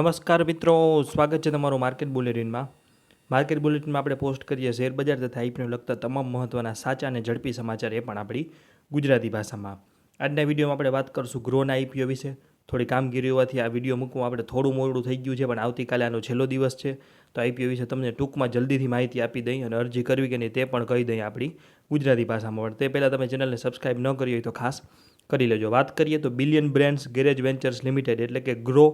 નમસ્કાર મિત્રો, સ્વાગત છે તમારું માર્કેટ બુલેટિનમાં. માર્કેટ બુલેટિનમાં આપણે પોસ્ટ કરીએ શેરબજાર તથા આઈપીને લગતા તમામ મહત્ત્વના સાચા અને ઝડપી સમાચાર એ પણ આપણી ગુજરાતી ભાષામાં. આજના વિડીયોમાં આપણે વાત કરશું ગ્રોના આઈપીઓ વિશે. થોડી કામગીરી હોવાથી આ વીડિયો મૂકવું આપણે થોડું મોડું થઈ ગયું છે, પણ આવતીકાલે આનો છેલ્લો દિવસ છે. તો આઈપીઓ વિશે તમને ટૂંકમાં જલ્દીથી માહિતી આપી દઈ અને અરજી કરવી કે નહીં તે પણ કહી દઈ આપણી ગુજરાતી ભાષામાં. પણ તે પહેલાં તમે ચેનલને સબસ્ક્રાઈબ ન કરી હોય તો ખાસ કરી લેજો. વાત કરીએ તો billion brands garage ventures limited, એટલે કે ગ્રો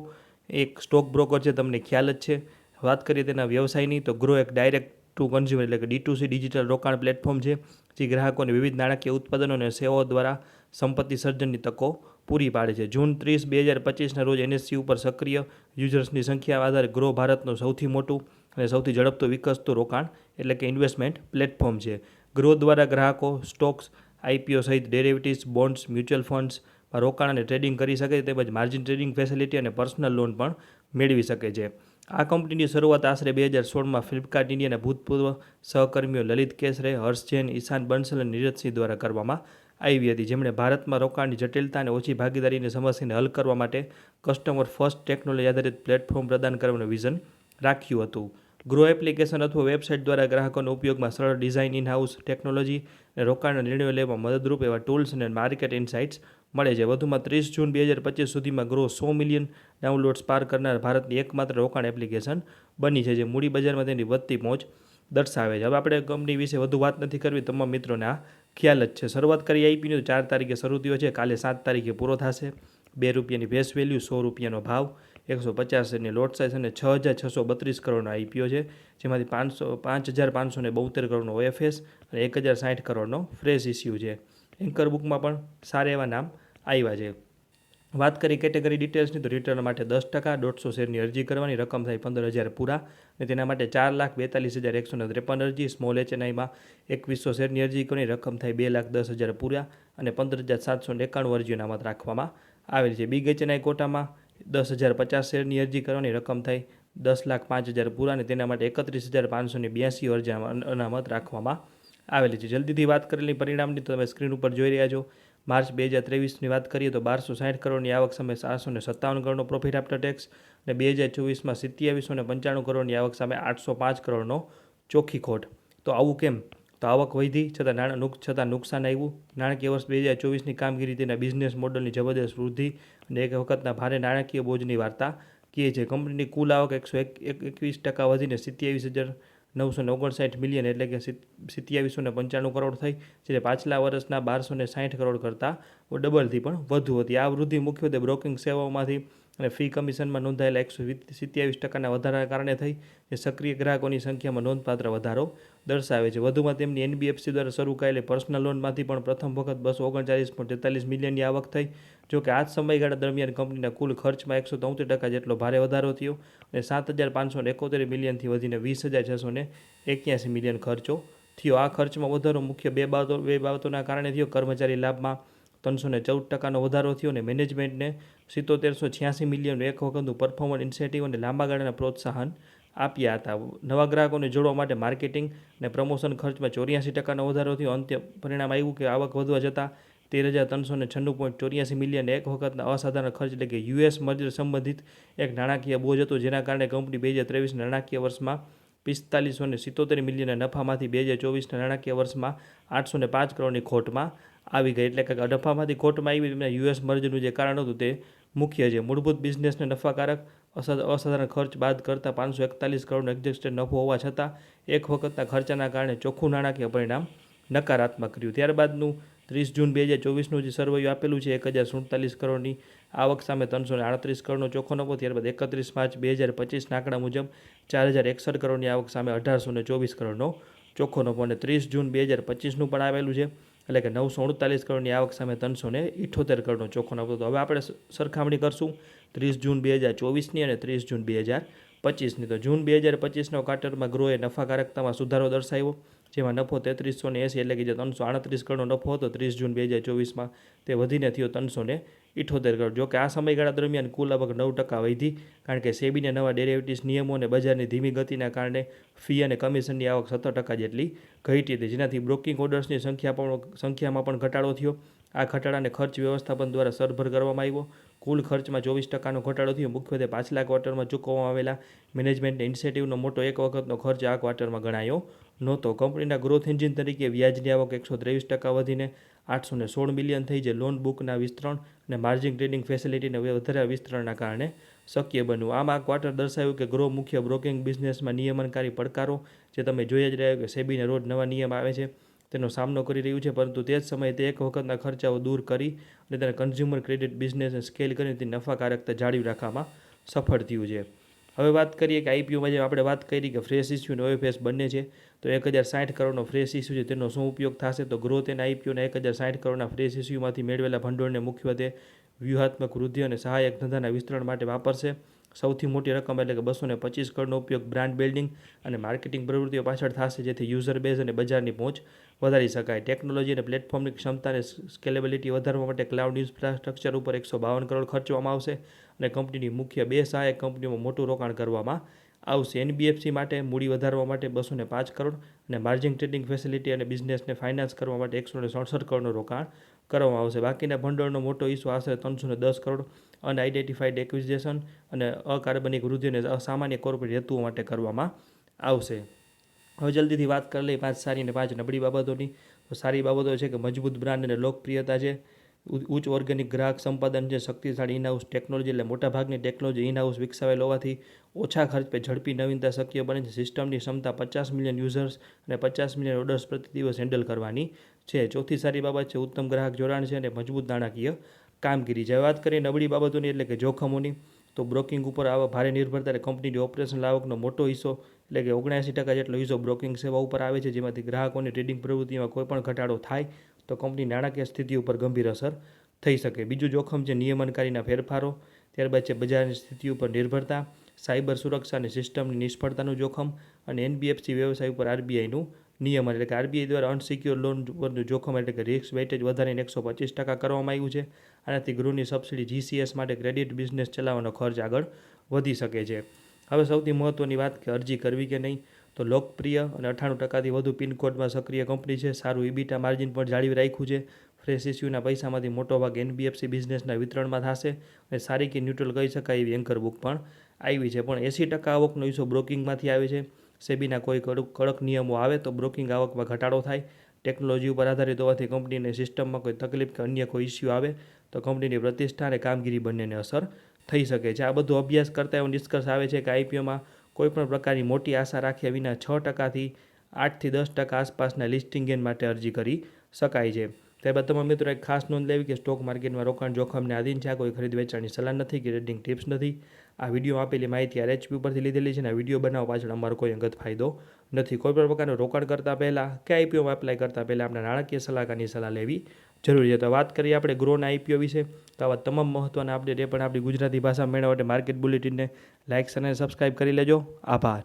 એક સ્ટોક બ્રોકર છે, તમને ખ્યાલ જ છે. વાત કરીએ તેના વ્યવસાયની, તો ગ્રો એક ડાયરેક્ટ ટુ કન્ઝ્યુમર એટલે કે ડી ટુ સી ડિજિટલ રોકાણ પ્લેટફોર્મ છે, જે ગ્રાહકોને વિવિધ નાણાકીય ઉત્પાદનો અને સેવાઓ દ્વારા સંપત્તિ સર્જનની તકો પૂરી પાડે છે. જૂન ત્રીસ, બે હજાર પચીસના રોજ એનએસસી ઉપર સક્રિય યુઝર્સની સંખ્યા આધારે ગ્રો ભારતનું સૌથી મોટું અને સૌથી ઝડપતું વિકસતું રોકાણ એટલે કે ઇન્વેસ્ટમેન્ટ પ્લેટફોર્મ છે. ગ્રો દ્વારા ગ્રાહકો સ્ટોક્સ આઈપીઓ સહિત ડેરિવેટિવ્સ બોન્ડ્સ મ્યુચ્યુઅલ ફંડ્સ રોકાણ અને ટ્રેડિંગ કરી શકે તેમજ માર્જિન ટ્રેડિંગ ફેસિલિટી અને પર્સનલ લોન પણ મેળવી શકે છે. આ કંપનીની શરૂઆત આશરે બે હજાર સોળમાં ફ્લિપકાર્ટ ઇન્ડિયાના ભૂતપૂર્વ સહકર્મીઓ લલિત કેસરે, હર્ષ જૈન, ઈશાન બંસલ અને નીરજસિંહ દ્વારા કરવામાં આવી હતી, જેમણે ભારતમાં રોકાણની જટિલતા અને ઓછી ભાગીદારીની સમસ્યાને હલ કરવા માટે કસ્ટમર ફર્સ્ટ ટેકનોલોજી આધારિત પ્લેટફોર્મ પ્રદાન કરવાનું વિઝન રાખ્યું હતું. ગ્રો એપ્લિકેશન અથવા વેબસાઇટ દ્વારા ગ્રાહકોના ઉપયોગમાં સરળ ડિઝાઇન ઇનહાઉસ ટેકનોલોજી અને રોકાણના નિર્ણયો લેવામાં મદદરૂપ એવા ટૂલ્સ અને માર્કેટ ઇન્સાઇટ્સ મળે છે. વધુમાં ત્રીસ જૂન બે હજાર પચીસ સુધીમાં ગ્રો સો મિલિયન ડાઉનલોડ્સ પાર કરનાર ભારતની એકમાત્ર રોકાણ એપ્લિકેશન બની છે, જે મૂડી બજારમાં તેની વધતી પહોંચ દર્શાવે છે. હવે આપણે કંપની વિશે વધુ વાત નથી કરવી તમામ મિત્રોને આ ખ્યાલ જ છે. શરૂઆત કરી આઈપીની ચાર તારીખે શરૂ થયો છે. કાલે સાત તારીખે પૂરો થશે. બે રૂપિયાની ફેસ વેલ્યુ, સો રૂપિયાનો ભાવ, એકસો પચાસની લોટ સાઇઝ અને છ હજાર છસો બત્રીસ કરોડનો આઈપીઓ છે, જેમાંથી પાંચસો, પાંચ હજાર પાંચસો ને બોતેર કરોડનો ઓએફએસ અને એક હજાર સાઠ કરોડનો ફ્રેશ ઇસ્યુ છે. એન્કર બુકમાં પણ સારા એવા નામ આવ્યા છે. વાત કરી કેટેગરી ડિટેલ્સની, તો રિટર્ન માટે દસ ટકા, દોઢસો શેરની અરજી કરવાની રકમ થાય પંદર હજાર પૂરા અને તેના માટે ચાર લાખ બેતાલીસ હજાર એકસો ને ત્રેપન અરજી, સ્મોલ એચએનઆઈમાં એકવીસો શેરની અરજી કરવાની રકમ થાય બે લાખ દસ હજાર પૂરા, અને પંદર હજાર સાતસો ને એકાણું અરજીઓ અનામત રાખવામાં આવેલ છે. બિગ એચએનઆઈ કોટામાં દસ હજાર પચાસ શેરની અરજી કરવાની રકમ થાય દસ લાખ પાંચ હજાર પૂરા અને તેના માટે એકત્રીસ હજાર પાંચસોની બ્યાસી અરજી અનામત રાખવામાં આવેલી છે. જલ્દીથી વાત કરેલી પરિણામની તમે સ્ક્રીન ઉપર જોઈ રહ્યા છો. માર્ચ બે હજાર ત્રેવીસની વાત કરીએ તો બારસો સાઠ કરોડની આવક સામે ચારસો ને સત્તાવન કરોડનો પ્રોફિટ આફ્ટર ટેક્સ અને બે હજાર ચોવીસમાં સિત્યાવીસો ને પંચાણું કરોડની આવક સામે આઠસો પાંચ કરોડનો ચોખ્ખી ખોટ. તો આવું કેમ? તો આવક વધી છતાં નાણાં છતાં નુકસાન આવ્યું. નાણાકીય વર્ષ બે હજાર ચોવીસની કામગીરી તેના બિઝનેસ મોડલની જબરદસ્ત વૃદ્ધિ અને એક વખતના ભારે નાણાકીય બોજની વાર્તા કહે છે. કંપનીની કુલ આવક એકસો એક એકવીસ ટકા વધીને સિત્યાવીસ હજાર નવસો ને ઓગણસાઠ મિલિયન એટલે કે સિત્યાવીસો ને પંચાણું કરોડ થઈ જ્યારે પાછલા વર્ષના બારસો ને સાઠ કરોડ કરતાં ડબલથી પણ વધુ હતી. આ વૃદ્ધિ મુખ્યત્વે બ્રોકિંગ સેવાઓમાંથી અને ફી કમિશનમાં નોંધાયેલા એકસો સિત્યાવીસ ટકાના વધારાના કારણે થઈ, જે સક્રિય ગ્રાહકોની સંખ્યામાં નોંધપાત્ર વધારો દર્શાવે છે. વધુમાં તેમની એનબીએફસી દ્વારા શરૂ કરાયેલી પર્સનલ લોનમાંથી પણ પ્રથમ વખત બસો ઓગણચાલીસ પોઈન્ટ તેતાલીસ મિલિયનની આવક થઈ, જો કે આ જ સમયગાળા દરમિયાન કંપનીના કુલ ખર્ચમાં એકસો તોતેર ટકા જેટલો ભારે વધારો થયો અને સાત હજાર પાંચસો એકોતેર મિલિયનથી વધીને વીસ હજાર છસો ને એક્યાસી મિલિયન ખર્ચો થયો. આ ખર્ચમાં વધારો મુખ્ય બે બાબતો બે બાબતોના કારણે થયો. કર્મચારી લાભમાં ત્રણસો ને ચૌદ ટકાનો વધારો થયો અને મેનેજમેન્ટને સિત્તોતેરસો છ્યાસી મિલિયન એક વખતનું પરફોર્મન્સ ઇન્સેન્ટિવ અને લાંબા ગાળાના પ્રોત્સાહન આપ્યા હતા. નવા ગ્રાહકોને જોડવા માટે માર્કેટિંગ અને પ્રમોશન ખર્ચમાં ચોર્યાસી ટકાનો વધારો થયો. અંતે પરિણામ આવ્યું કે આવક વધવા જતાં તેર હજાર ત્રણસો ને છન્નું પોઈન્ટ ચોર્યાસી મિલિયન એક વખતના અસાધારણ ખર્ચ એટલે કે યુએસ મર્જર સંબંધિત એક નાણાકીય બોજ હતો, જેના કારણે કંપની બે હજાર ત્રેવીસ નાણાકીય વર્ષમાં પિસ્તાલીસો ને સિત્તોતેર મિલિયનના નફામાંથી બે હજાર ચોવીસના નાણાકીય વર્ષમાં આઠસો ને પાંચ કરોડની ખોટમાં આવી ગઈ. એટલે કે નફામાંથી ખોટમાં આવી યુએસ મર્જનું જે કારણ હતું તે મુખ્ય છે. મૂળભૂત બિઝનેસને નફાકારક અસાધારણ ખર્ચ બાદ કરતાં પાંચસો એકતાલીસ કરોડનો એક્ઝેક્ટેડ નફો હોવા છતાં એક વખતના ખર્ચાના કારણે ચોખ્ખું નાણાકીય પરિણામ નકારાત્મક રહ્યું. ત્યારબાદનું ત્રીસ જૂન બે હજાર ચોવીસનું જે સર્વૈયું આપેલું છે, એક હજાર સુડતાલીસ કરોડની આવક સામે ત્રણસો આડત્રીસ કરોડનો ચોખ્ખો નફો, ત્યારબાદ એકત્રીસ માર્ચ બે હજાર પચીસના આંકડા મુજબ ચાર હજાર એકસઠ કરોડની આવક સામે અઢારસો ને ચોવીસ કરોડનો ચોખ્ખો નફો અને ત્રીસ જૂન બે હજાર પચીસનું પણ આવેલું છે. એટલે કે નવસો અડતાલીસ કરોડની આવક સામે ત્રણસો ને ઇઠોતેર કરોડનો ચોખ્ખો નફો. તો હવે આપણે સરખામણી કરશું. ત્રીસ જૂન બે હજાર ચોવીસની અને ત્રીસ જૂન બે હજાર પચીસની. તો જૂન બે હજાર પચીસનો ક્વાર્ટરમાં ગ્રોએ નફાકારકતામાં સુધારો દર્શાવ્યો. જેમાં નફો તેત્રીસો ને એંસી એટલે કે જે ત્રણસો આડત્રીસ કરોડનો નફો હતો ત્રીસ જૂન બે હજાર ચોવીસમાં, તે વધીને થયો ત્રણસો ને ઇઠોતેર કરોડ. જો કે આ સમયગાળા દરમિયાન કુલ આવક નવ ટકા વધી, કારણ કે સેબીને નવા ડેરિવેટિવ્સ નિયમો અને બજારની ધીમી ગતિના કારણે ફી અને કમિશનની આવક સત્તર ટકા જેટલી ઘટી હતી, જેનાથી બ્રોકિંગ ઓર્ડર્સની સંખ્યા પણ, સંખ્યામાં પણ ઘટાડો થયો. આ ઘટાડાને ખર્ચ વ્યવસ્થાપન દ્વારા સરભર કરવામાં આવ્યો. કુલ ખર્ચમાં ચોવીસ ટકાનો ઘટાડો થયો. મુખ્યત્વે પાછલા ક્વાર્ટરમાં ચૂકવવામાં આવેલા મેનેજમેન્ટ ઇન્સેન્ટિવનો મોટો એક વખતનો ખર્ચ આ ક્વાર્ટરમાં ગણાયો નહોતો. કંપનીના ગ્રોથ એન્જિન તરીકે વ્યાજની આવક એકસો ત્રેવીસ ટકા વધીને આઠસો ને સોળ મિલિયન થઈ જે લોન બુકના વિસ્તરણ અને માર્જિન ટ્રેડિંગ ફેસિલિટીને વધારે વિસ્તરણના કારણે શક્ય બન્યું. આમ આ ક્વાર્ટર દર્શાવ્યું કે ગ્રો મુખ્ય બ્રોકિંગ બિઝનેસમાં નિયમનકારી પડકારો જે તમે જોઈ જ રહ્યા કે સેબીને રોજ નવા નિયમ આવે છે તેનો સામનો કરી રહ્યું છે, પરંતુ તે જ સમયે તે એક વખતના ખર્ચાઓ દૂર કરી અને તેને કન્ઝ્યુમર ક્રેડિટ બિઝનેસને સ્કેલ કરીને તેની નફાકારકતા જાળવી રાખવામાં સફળ થયું છે. હવે વાત કરીએ કે આઈપીઓમાં જે આપણે વાત કરી કે ફ્રેશ ઇસ્યુ અને ઓએફએસ બંને છે, તો એક હજાર સાઠ કરોડનો ફ્રેશ ઇસ્યુ છે, તેનો શું ઉપયોગ થશે? તો ગ્રોથ એના આઈપીઓના એક હજાર સાઠ કરોડના ફ્રેશ ઇસ્યુમાંથી મેળવેલા ભંડોળને મુખ્યત્વે વ્યૂહાત્મક વૃદ્ધિ અને સહાયક ધંધાના વિસ્તરણ માટે વાપરશે. સૌથી મોટી રકમ એટલે કે બસો ને પચીસ કરોડનો ઉપયોગ બ્રાન્ડ બિલ્ડિંગ અને માર્કેટિંગ પ્રવૃત્તિઓ પાછળ થશે, જેથી યુઝર બેઝ અને બજારની પહોંચ વધારી શકાય. ટેકનોલોજી અને પ્લેટફોર્મની ક્ષમતાને સ્કેલેબિલિટી વધારવા માટે ક્લાઉડ ઇન્ફ્રાસ્ટ્રક્ચર ઉપર એકસો બાવન કરોડ ખર્ચવામાં આવશે અને કંપનીની મુખ્ય બે સહાયક કંપનીઓમાં મોટું રોકાણ કરવામાં આવશે. એનબીએફસી માટે મૂડી વધારવા માટે બસો ને પાંચ કરોડ અને માર્જિન ટ્રેડિંગ ફેસિલિટી અને બિઝનેસને ફાઇનાન્સ કરવા માટે એકસો ને સડસઠ કરોડનું રોકાણ કરવામાં આવશે. બાકીના ભંડોળનો મોટો હિસ્સો આશરે ત્રણસો ને દસ કરોડ અનઆઇડેન્ટિફાઈડ એક્વિઝેશન અને અકાર્બનિક વૃદ્ધિને અસામાન્ય કોર્પોરેટ હેતુઓ માટે કરવામાં આવશે. હવે જલ્દીથી વાત કરી લઈએ પાંચ સારી અને પાંચ નબળી બાબતોની. તો સારી બાબતો છે કે મજબૂત બ્રાન્ડ અને લોકપ્રિયતા છે. ઉચ્ચ ઓર્ગેનિક ગ્રાહક સંપાદન છે, શક્તિશાળી ઇનહાઉસ ટેકનોલોજી એટલે મોટાભાગની ટેકનોલોજી ઇનહાઉસ વિકસાવેલ હોવાથી ઓછા ખર્ચ પર ઝડપી નવીનતા શક્ય બને છે. સિસ્ટમની ક્ષમતા પચાસ મિલિયન યુઝર્સ અને પચાસ મિલિયન ઓર્ડર્સ પ્રતિ દિવસ હેન્ડલ કરવાની છે. ચોથી સારી બાબત છે, ઉત્તમ ગ્રાહક જોડાણ છે અને મજબૂત નાણાકીય કામગીરી. જે વાત કરીએ નબળી બાબતોની એટલે કે જોખમોની, તો બ્રોકિંગ ઉપર આવા ભારે નિર્ભરતા એટલે કંપનીની ઓપરેશન આવકનો મોટો હિસ્સો, એટલે કે ઓગણસી ટકા જેટલો હિસ્સો બ્રોકિંગ સેવા ઉપર આવે છે, જેમાંથી ગ્રાહકોની ટ્રેડિંગ પ્રવૃત્તિમાં કોઈ પણ ઘટાડો થાય, તો કંપની નાણાકીય સ્થિતિ ઉપર ગંભીર અસર થઈ શકે. બીજું જોખમ છે નિયમનકારીના ફેરફારો, ત્યારબાદ છે બજારની સ્થિતિ ઉપર નિર્ભરતા, સાયબર સુરક્ષા અને સિસ્ટમની નિષ્ફળતાનું જોખમ અને એનબીએફસી વ્યવસાય ઉપર આરબીઆઈનું નિયમન એટલે કે આરબીઆઈ દ્વારા અનસિક્યોર લોન પરનું જોખમ એટલે કે રિસ્ક વેટેજ વધારીને એકસો પચીસ ટકા કરવામાં આવ્યું છે. આનાથી ગૃહની સબસિડી જીસીએસ માટે ક્રેડિટ બિઝનેસ ચલાવવાનો ખર્ચ આગળ વધી શકે છે. હવે સૌથી મહત્ત્વની વાત કે અરજી કરવી કે નહીં, તો લોકપ્રિય અને અઠ્ઠાણું ટકાથી વધુ પિનકોડમાં સક્રિય કંપની છે. સારું ઇબીટા માર્જિન પણ જાળવી રાખ્યું છે. ફ્રેશ ઇસ્યુના પૈસામાંથી મોટો ભાગ એનબીએફસી બિઝનેસના વિતરણમાં થશે અને સારી કે ન્યુટ્રલ કહી શકાય એવી એન્કર બુક પણ આવી છે. પણ એંસી ટકા આવકનો હિસ્સો બ્રોકિંગમાંથી આવે છે. સેબીના કોઈ કડક કડક નિયમો આવે તો બ્રોકિંગ આવકમાં ઘટાડો થાય. ટેકનોલોજી ઉપર આધારિત હોવાથી કંપનીને સિસ્ટમમાં કોઈ તકલીફ કે અન્ય કોઈ ઇસ્યુ આવે તો કંપનીની પ્રતિષ્ઠા અને કામગીરી બંનેને અસર થઈ શકે છે. આ બધો અભ્યાસ કરતા એવો નિષ્કર્ષ આવે છે કે આઈપીઓમાં કોઈપણ પ્રકારની મોટી આશા રાખ્યા વિના છ ટકાથી આઠથી દસ ટકા આસપાસના લિસ્ટિંગ ગેન માટે અરજી કરી શકાય છે. ત્યારબાદ તમામ મિત્રો એક ખાસ નોંધ લેવી કે સ્ટોક માર્કેટમાં રોકાણ જોખમને આધીન છે. આ કોઈ ખરીદ વેચાણની સલાહ નથી કે ટ્રેડિંગ ટિપ્સ નથી. આ વીડિયો આપેલી માહિતી આરએચપી ઉપરથી લીધેલી છે અને આ વીડિયો બનાવવા પાછળ અમારો કોઈ અંગત ફાયદો નથી. કોઈ પણ પ્રકારનું રોકાણ કરતાં પહેલાં કે આઈપીઓમાં એપ્લાય કરતાં પહેલાં આપણે નાણાકીય સલાહકારની સલાહ લેવી જરૂરી છે. તો વાત કરીએ આપણે ગ્રોના આઈપીઓ વિશે. તો આવા તમામ મહત્ત્વના અપડેટ એ પણ આપણી ગુજરાતી ભાષા મેળવવા માટે માર્કેટ બુલેટિનને લાઇક અને સબસ્ક્રાઇબ કરી લેજો. આભાર.